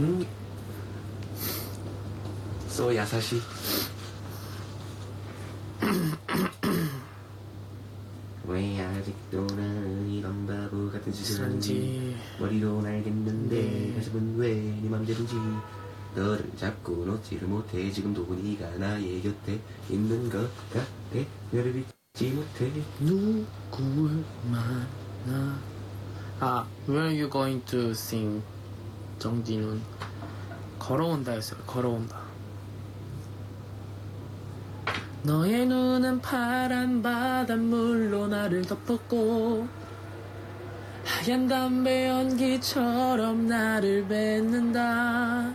음. 소 야사시. 왜 아직도 나는 이런 바보 같은 짓을 하는지. 그런지 머리로 알겠는데 네. 가슴은 왜네 맘대로인지. 너를 잡고 놓지를 못해. 지금도 네가 나의 곁에 있는 것 같아. 너를 잊지 못해. 누굴 만나. 아 Where are you going to sing 정진훈 걸어온다 했어요. 걸어온다. 너의 눈은 파란 바닷물로 나를 덮었고 하얀 담배 연기처럼 나를 뱉는다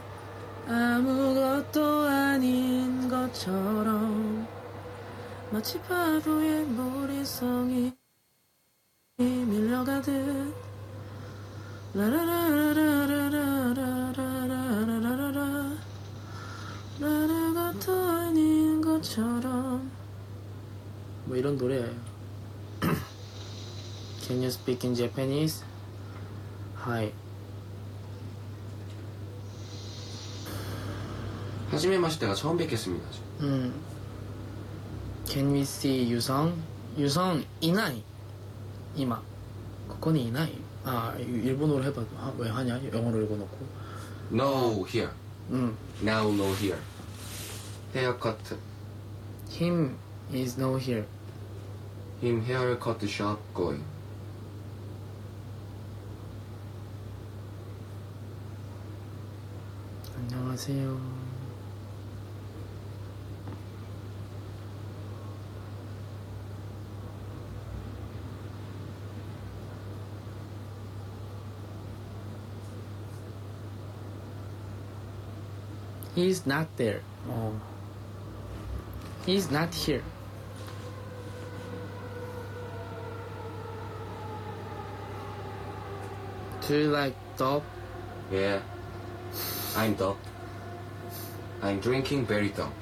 아무것도 아닌 것처럼 마치 바보의 무리성이 밀려가듯 라라라라라라 나라것도 아닌 것처럼 뭐 이런 노래예요 Can you speak in Japanese? Hi 하지메 마실 때가 처음 뵙겠습니다 음. Can we see 유성? 유성 이나이 이마 ここにいないああ일본어로 해봐도 아, 왜 하냐 영어로 읽어놓고 No here うん Now no here 헤어컷 Him is no here Him haircut shop going 안녕하세요 He's not there. 어. He's not here. Do you like dog? Yeah I'm dog I'm drinking very dog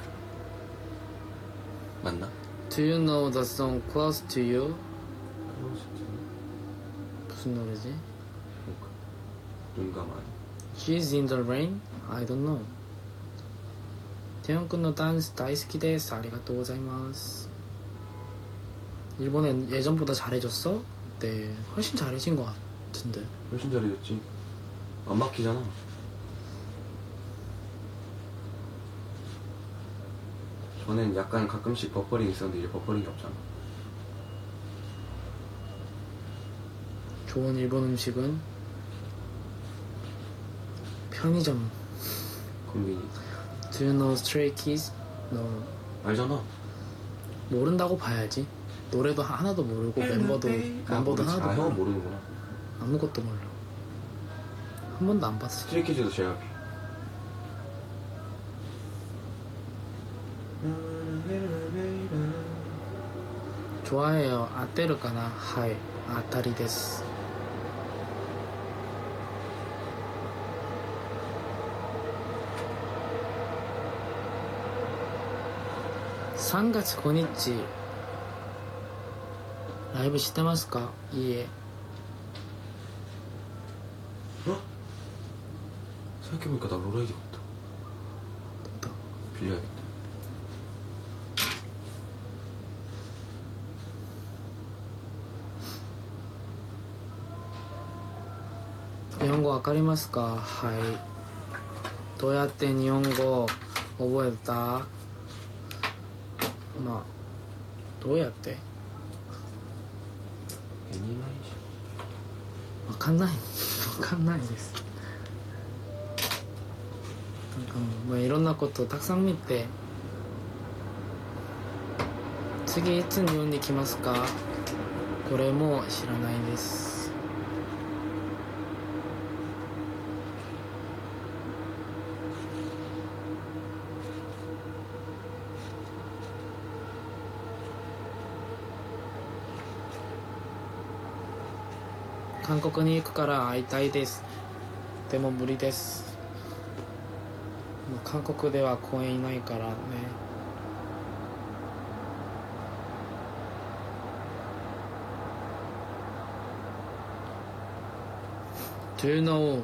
맞나? Do you know the song Close to You? 무슨 노래지? 눈 감아 She's in the rain? I don't know. テヨン君のダンス大好きです。ありがとうございます. 일본엔 예전보다 잘해졌어? 네, 훨씬 잘해진 것 같은데. 훨씬 잘해줬지 안 막히잖아 전엔 약간 가끔씩 버퍼링 있었는데 이제 버퍼링이 없잖아 좋은 일본 음식은 편의점. 콤비니 Do you know Stray Kids? 너 알잖아 모른다고 봐야지. 노래도 하나도 모르고 멤버도 멤버도 하나도 아 형은 모르고 모르는구나 아무것도 몰라. 한 번도 안 봤어. 스트레이키즈도 제가 좋아해요. 아테르까나 하이 아타리 데스 3月5日。ライブしてますか？いいえさっきも言ロライドだった。日本語わかりますか？はい。どうやって日本語覚えた？まあどうやって？分かんない。分かんないです。なんかまあいろんなことをたくさん見て次いつ日本に来ますか？これも知らないです。韓国に行くから会いたいです。でも無理です。韓国では公園いないからね。Do you know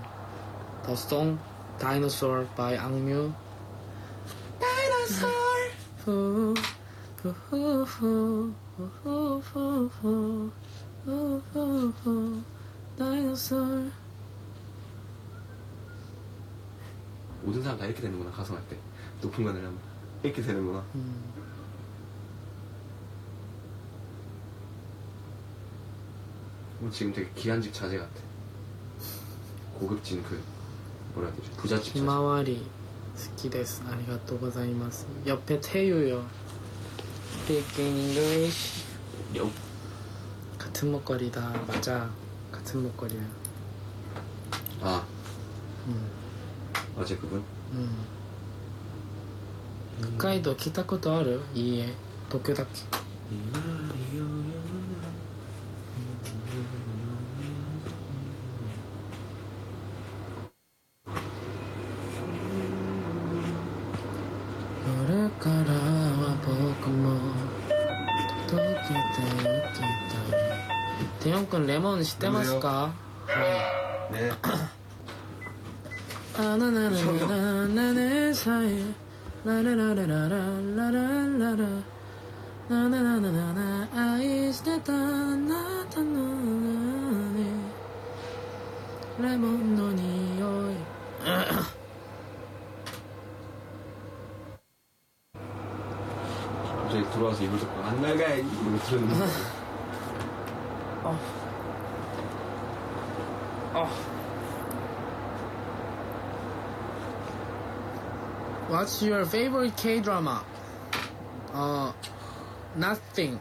the song Dinosaur by Ang Mu? Dinosaur! Ooh, ooh, ooh, ooh, ooh, ooh, ooh, ooh, ooh. 후, 후, 후. Dinosaur 모든 사람 다 이렇게 되는구나 가성할 때 높은 거 내려면 이렇게 되는구나. 음. 뭐 지금 되게 기한집 자재 같아. 고급진 그 뭐라 해야 되지 부잣집 자재. ひまわり好きですありがとうございます옆에 태유요 Speaking English 요. 같은 목걸이다 맞아 積거려 아, 어제 그 분? うん、北海道来たことあるいいえ東京だっけヨンくんレモン知ってますかはい 네. 아, 나, 나, 나, 나, 나, 내 사이. 라, 라, 라, 라, 라, 라, 라, 라, 라, 라. 나, 나, 나, 나, 나, 나, 愛してたあなたのにレモンの匂い。 갑자기 들어와서 이불 덮고 안 나가 이러고 들었는데 What's your favorite K-drama? 어, Nothing.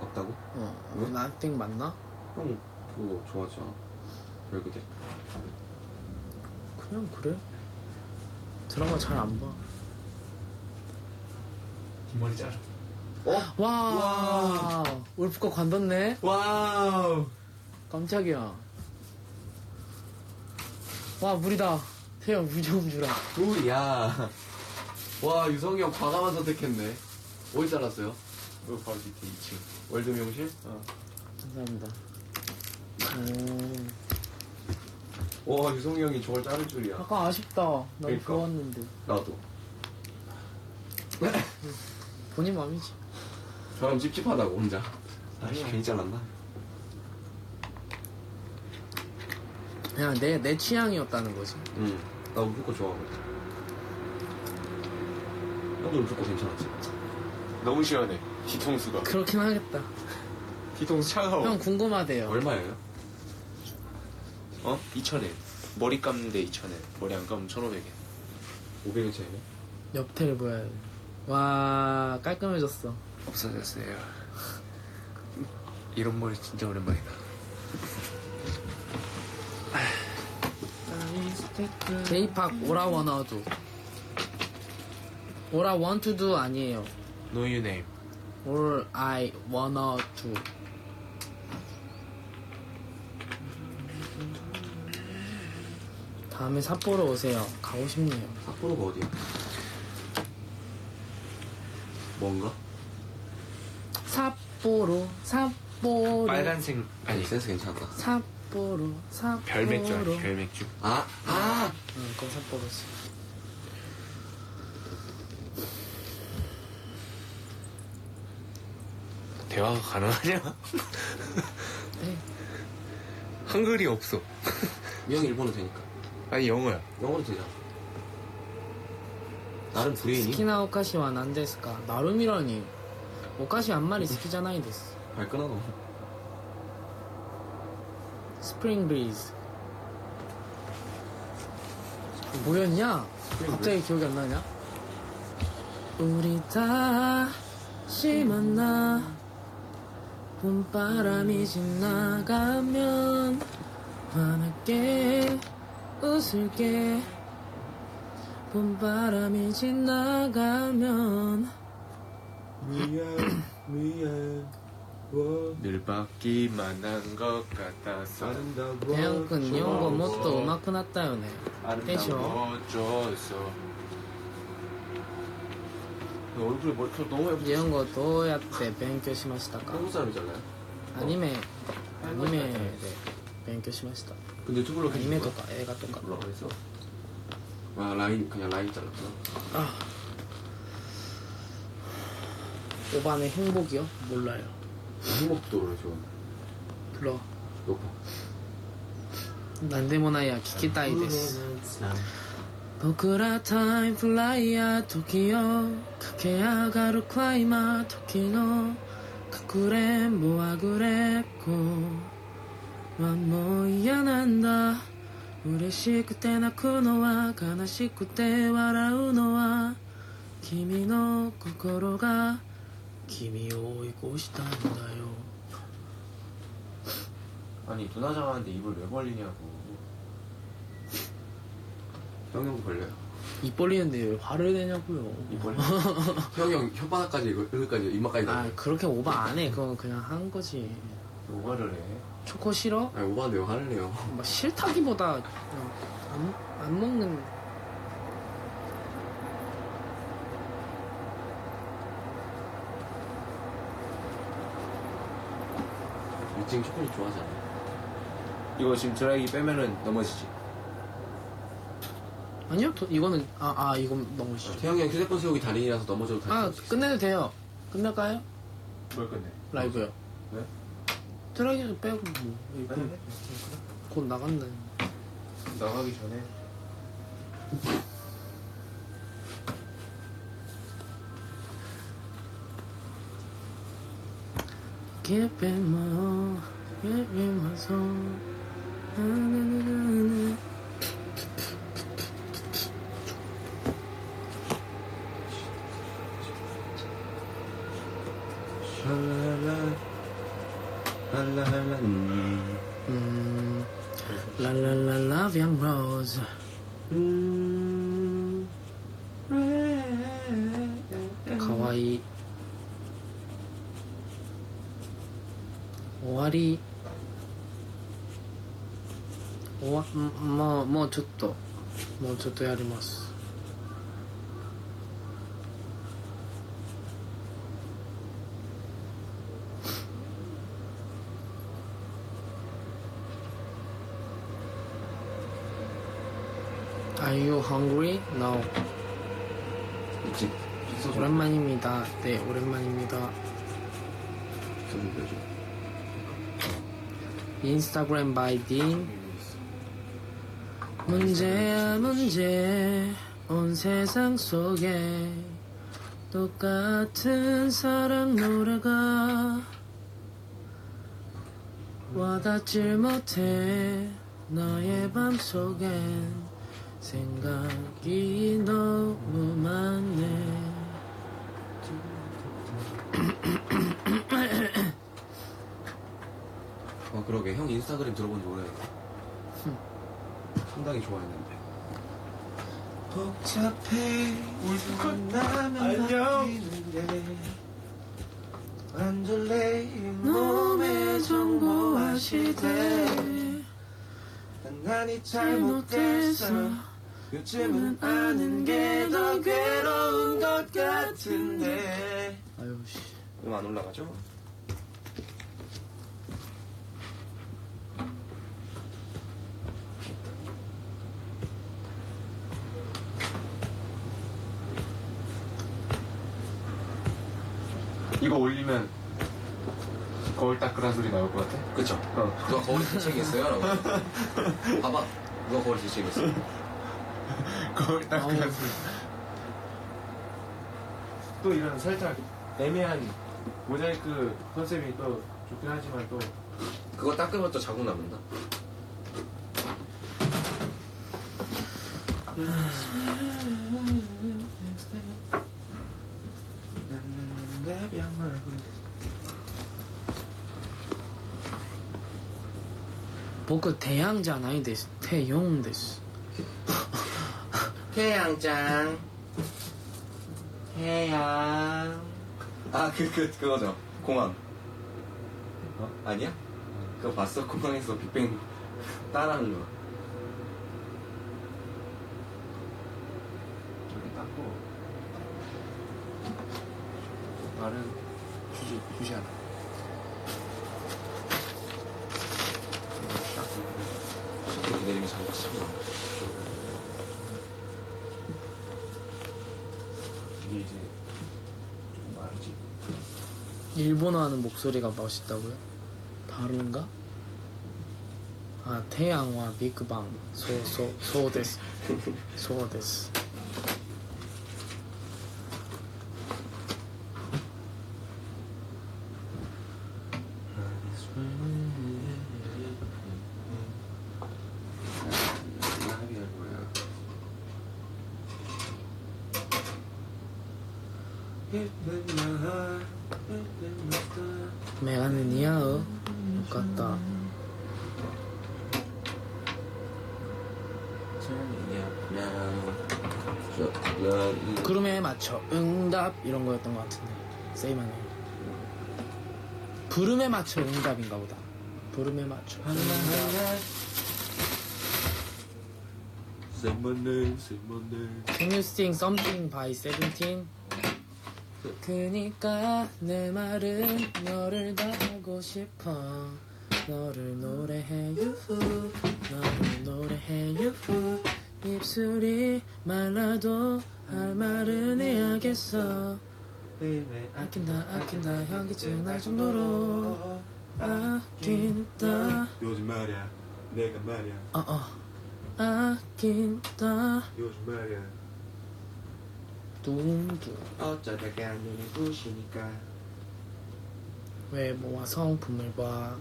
없다고? 어, 왜? Nothing 맞나? 형 그거 좋아하지 않아? 별그대 그냥 그래. 드라마 잘 안 봐. 뒷머리 자르 와, 와. 울프거 관뒀네. 와우 깜짝이야. 와, 물이다. 태영, 물좀 주라. 우야 와 유성이 형 과감한 선택했네 어디 잘랐어요? 이거 바로 밑에 2층 월드 미용실? 어. 감사합니다. 오, 와 유성이 형이 저걸 자를 줄이야 약간 아쉽다. 너무 그러니까. 좋았는데. 나도 본인 마음이지. 저랑 찝찝하다고 혼자 아씨 괜히 잘랐나? 그냥 내, 내 취향이었다는 거지. 응나 울프거 좋아하거든 형도 울프거 괜찮았지? 너무 시원해. 뒤통수가. 그렇긴 하겠다. 뒤통수 차가워. 형 궁금하대요. 얼마예요? 어? 2,000엔. 머리 감는데 2,000엔. 머리 안 감으면 1,500엔. 500원 차이네 옆태를 보여야 돼. 와, 깔끔해졌어. 없어졌어요. 이런 머리 진짜 오랜만이다. K-팝 오라 원어도. 오라 want to do 아니에요. Know your name. All I wanna do. 다음에 삿포로 오세요. 가고 싶네요. 삿포로가 어디야? 뭔가? 삿포로, 삿포로. 빨간색 아니 센스 괜찮다 삿포로, 삿포로. 별맥주 아니 별맥주. 아! 아! 응, 그건 삿포로지. 대화가 가능하냐? 네. 한글이 없어. 미형 일본어 되니까 아니 영어야. 영어로 되잖아 나름 불예인이? 好きなお菓子は何ですかなるみらにお菓子あんまり好きじゃないです。 발끈하노 스프링 브리즈. 뭐였냐? 갑자기 기억이 안 나냐? 우리 다시 만나 봄바람이 지나가면 환하게 웃을게 봄바람이 지나가면 미안 미안 워 늘 받기만 한 것 같아서 아름다워 レオン君日本語もっと上手くなったよねでしょ 어쩌서 얼굴에 머리카락 너무 예쁘지? 日本語どうやって勉強しましたか 한국 사람이잖아요 アニメアニメで勉強しました 근데 유튜브로 アニメとか映画とか 뭐라고 했어? 아 라인 그냥 라인 잘랐구나 아. 오반의 행복이요? 몰라요. 행복도 노래 좋아 불러. 높아 何でもないや聞きたいです僕らタイムフライヤー時を駆け上がるクライマー時のかくれんぼはぐれっこはもう嫌なんだ嬉しくて泣くのは悲しくて笑うのは君の心が 君を追い越したんだよ 아니 누나장한테 입을 왜 벌리냐고 형이 형도 걸려요 입 벌리는데 왜 화를 내냐고요 입 벌리 형이 형 혓바닥까지 이거 여기까지 이마까지 아 다 그렇게 오바 안 해 그건 그냥 한 거지 오바를 해 초코 싫어? 아니 오바한데 왜 화를 내요 막 싫다기보다 그냥 안, 안 먹는 지금 초콜릿 좋아하잖아 이거 지금 드라이기 빼면은 넘어지지 아니요 더- 이거는 아, 아 이건 너무 싫어 태형이 형 휴대폰 세우기 달인이라서 넘어져도 다시 아 있어. 끝내도 돼요 끝낼까요? 뭘 끝내 라이브요 왜? 드라이기도 빼고 뭐 이거 네, 네. 곧 나간다 나가기 전에 It my all it my soul 終わり終わんもうもうちょっともうちょっとやりますAre you hungry? No. 있지 픽서 좀 오랜만입니다. 네, 오랜만입니다. 좀 보여줘 인스타그램 바이 딘. 문제야 문제 온 세상 속에 똑같은 사랑 노래가 와닿질 못해 너의 맘속엔 생각이 너무 많네 아 그러게. 형 인스타그램 들어본 지 오래됐다 상당히 좋아했는데. 복잡해 울고 나면 안절레 몸의 정보화 시대? 난이 잘못했어. 요즘은 아는 게 더 괴로운 것 같은데. 아유 씨. 음안 올라가죠? 이거 올리면 거울 닦으란 소리 나올 것 같아? 그쵸? 어. 누가 거울 설치했어요? 라고 봐봐 누가 거울 설치했어 거울 닦으란 소리 또 이런 살짝 애매한 모자이크 컨셉이 또 좋긴 하지만 또 그거 닦으면 또 자국 남는다 僕태양자 아니 데스 태용 데스 태양장 태양. 아 그 그 그 거죠. 공항. 어? 아니야? 그거 봤어? 공항에서 빅뱅 따라하는 거 나는 굳이 굳이 않아. 일본어 하는 목소리가 멋있다고요? 다른가? 아, 태양화 빅방 소소 소데스 소데스 구름에 맞춰 응답 이런 거였던 것 같은데 세이만해 부름에 맞춰 응답인가 보다. 부름에 맞춰 응답. 쌤만네 쌤만네 Can you sing something by Seventeen? 그니까 내 말은 너를 다 하고 싶어 너를 노래해 유후 너를 노래해 유후 입술이 말라도 할 말은 해야겠어. 아낀다 아낀다 현기증 날 정도로 아낀다. 요즘 말이야 내가 말이야. 어어. 아낀다. 요즘 말이야. 둥둥. 어쩌다가 눈이 부시니까. 외모와 성품을 봐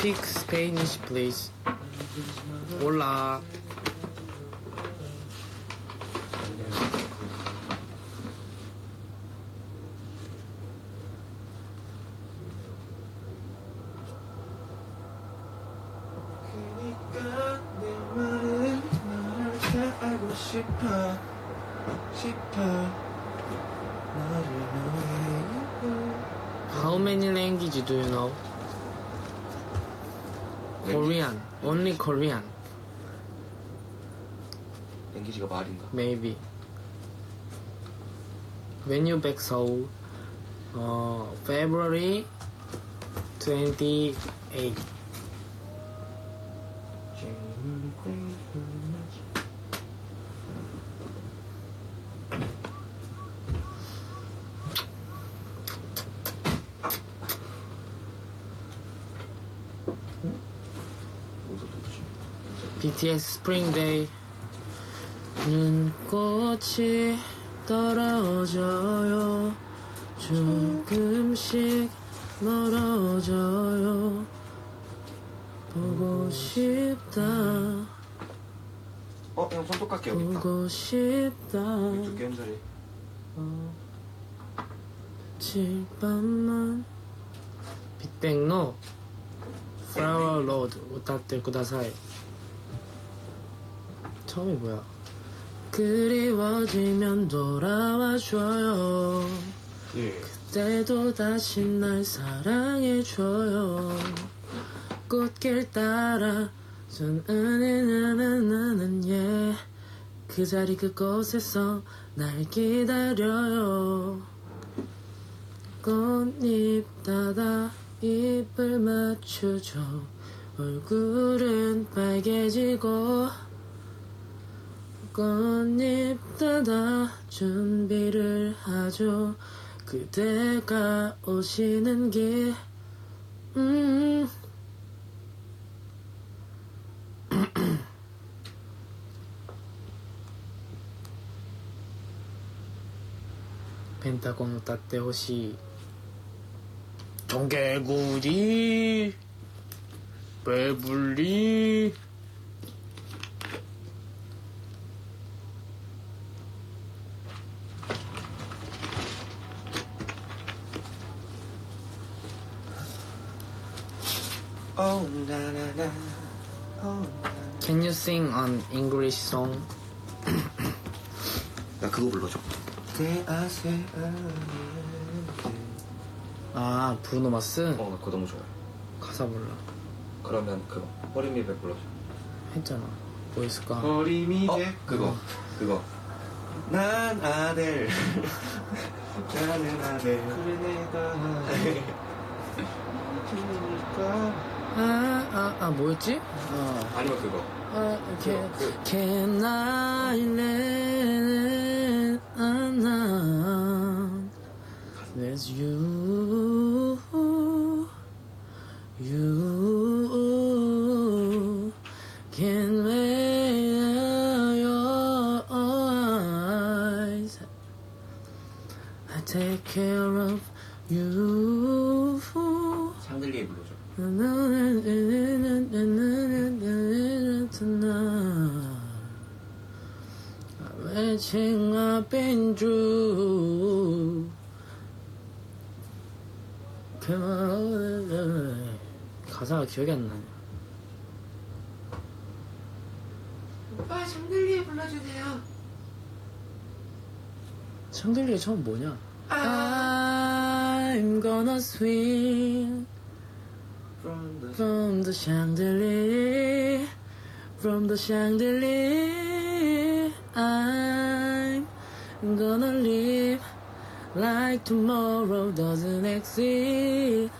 Speak Spanish please 싶어 싶어 노래해 How many language do you know? Korean Only Korean 랭귀지가 말인가? maybe When you back Seoul uh, February 28 BTS 스프링데이 눈꽃이 떨어져요. 조금씩 멀어져요. 보고 싶다. 어? 형 손톱 깎기 여기 있다. 보고 싶다. 이쪽 게임자리. 어질밤만. 빗땡노. 플라워 로드 오타테 쿠다사이. 처음이 뭐야? 그리워지면 돌아와줘요. 예. 그때도 다시 날 사랑해줘요. 꽃길 따라 전 은은은은은 예 그 자리 그곳에서 날 기다려요. 꽃잎 닫아 입을 맞추죠. 얼굴은 빨개지고 꽃잎 따다 준비를 하죠 그대가 오시는 길 음. 펜타곤 따떼호시 종개구리 배불리 Oh 나나나. Oh Can you sing an English song? 나 그거 불러줘. 내 아세 아 브루노 마스? 어 나 그거 너무 좋아해. 가사 몰라. 그러면 그거. 허리미백 불러줘. 했잖아. 뭐 있을까? 허리미백. 그거. 그거. 난 아들. 나는 아들. 그래 내가 그러니까 아, 아, 아, 뭐였지? 어. 아니면 그거. 아, 이렇게. 그- Can I let alone with you? You Through. Come on. 가사가 기억이 안 나네. 오빠 샹들리에 불러주세요. 샹들리에 처음 뭐냐? I'm gonna swing From the from the chandelier, from the chandelier. I'm gonna live like tomorrow doesn't exist,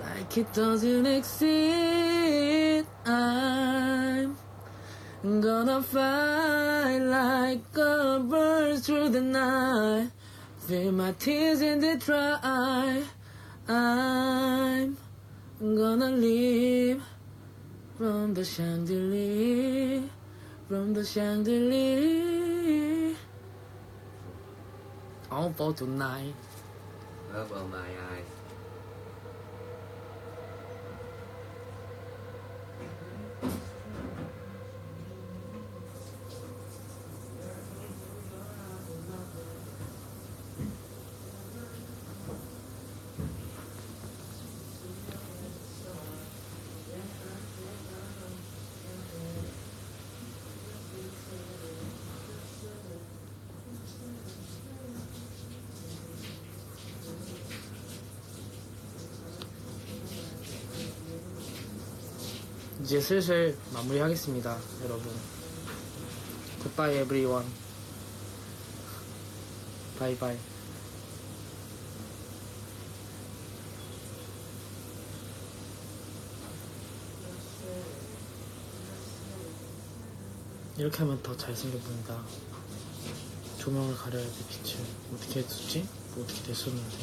like it doesn't exist. I'm gonna fly like a bird through the night, feel my tears in the dry. I'm gonna live from the chandelier, from the chandelier. All for tonight. Love of my eyes. 이제 슬슬 마무리하겠습니다, 여러분. Goodbye, everyone. Bye bye. 이렇게 하면 더 잘생겨 보인다. 조명을 가려야 돼, 빛을. 어떻게 해뒀지? 뭐 어떻게 됐었는데.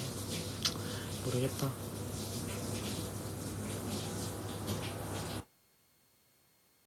모르겠다.